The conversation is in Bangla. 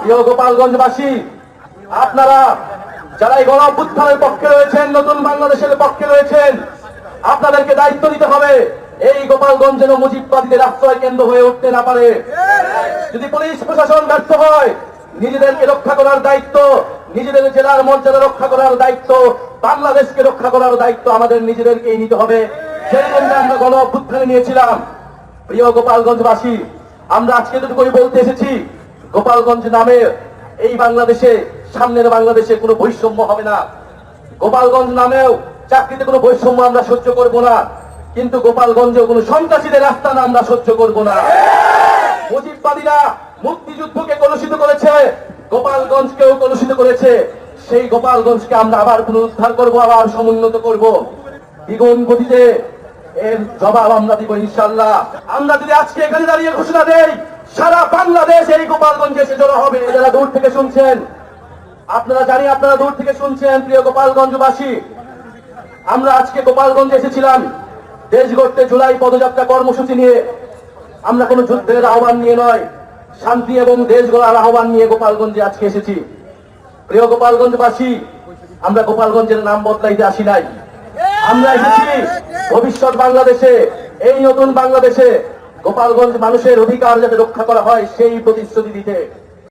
প্রিয় গোপালগঞ্জবাসী, আপনারা যারা এই গণ অভ্যুত্থানের পক্ষে রয়েছেন, নতুন বাংলাদেশের পক্ষে রয়েছেন, আপনাদেরকে দায়িত্ব নিতে হবে। এই গোপালগঞ্জ যেন মুজিববাদীদের আশ্রয় কেন্দ্র হয়ে উঠতে না পারে। যদি পুলিশ প্রশাসন ব্যর্থ হয়, নিজেদেরকে রক্ষা করার দায়িত্ব, নিজেদের জেলার মর্যাদা রক্ষা করার দায়িত্ব, বাংলাদেশকে রক্ষা করার দায়িত্ব আমাদের নিজেদেরকেই নিতে হবে। জন্য আমরা গণ অভ্যুত্থানে নিয়েছিলাম। প্রিয় গোপালগঞ্জবাসী, আমরা আজকে যেটুকুই বলতে এসেছি। গোপালগঞ্জ নামে এই বাংলাদেশে, সামনের বাংলাদেশে কোনো বৈষম্য হবে না। গোপালগঞ্জ নামেও চাকরিতে কোনো বৈষম্য আমরা সহ্য করব না। কিন্তু গোপালগঞ্জে কোনো সন্ত্রাসীদের রাস্তা না আমরা সহ্য করব না। মুজিববাদীরা মুক্তিযুদ্ধকে কলুষিত করেছে, গোপালগঞ্জকেও কলুষিত করেছে। সেই গোপালগঞ্জকে আমরা আবার পুনরুদ্ধার করব, আবার সমুন্নত করব। দ্বিগুণ গতিতে এর জবাব আমরা দিব ইনশাল্লাহ আমরা যদি আজকে এখানে দাঁড়িয়ে ঘোষণা দেই সারা বাংলাদেশ এই গোপালগঞ্জে এসে জড়ো হবে যারা দূর থেকে শুনছেন। আপনারা জানি, আপনারা দূর থেকে শুনছেন, প্রিয় গোপালগঞ্জবাসী। আমরা আজকে গোপালগঞ্জে এসেছিলাম, দেশ গড়তে জুলাই পদযাত্রা কর্মসূচি নিয়ে। আমরা কোনো যুদ্ধের আহ্বান নিয়ে নয়, শান্তি এবং দেশ গড়ার আহ্বান নিয়ে গোপালগঞ্জে আজকে এসেছি। প্রিয় গোপালগঞ্জবাসী, আমরা গোপালগঞ্জের নাম বদলাইতে আসি নাই। আমরা এসেছি ভবিষ্যৎ বাংলাদেশে, এই নতুন বাংলাদেশে। গোপালগঞ্জ মানুষের অধিকার যাতে রক্ষা করা হয় সেই প্রতিশ্রুতি দিতে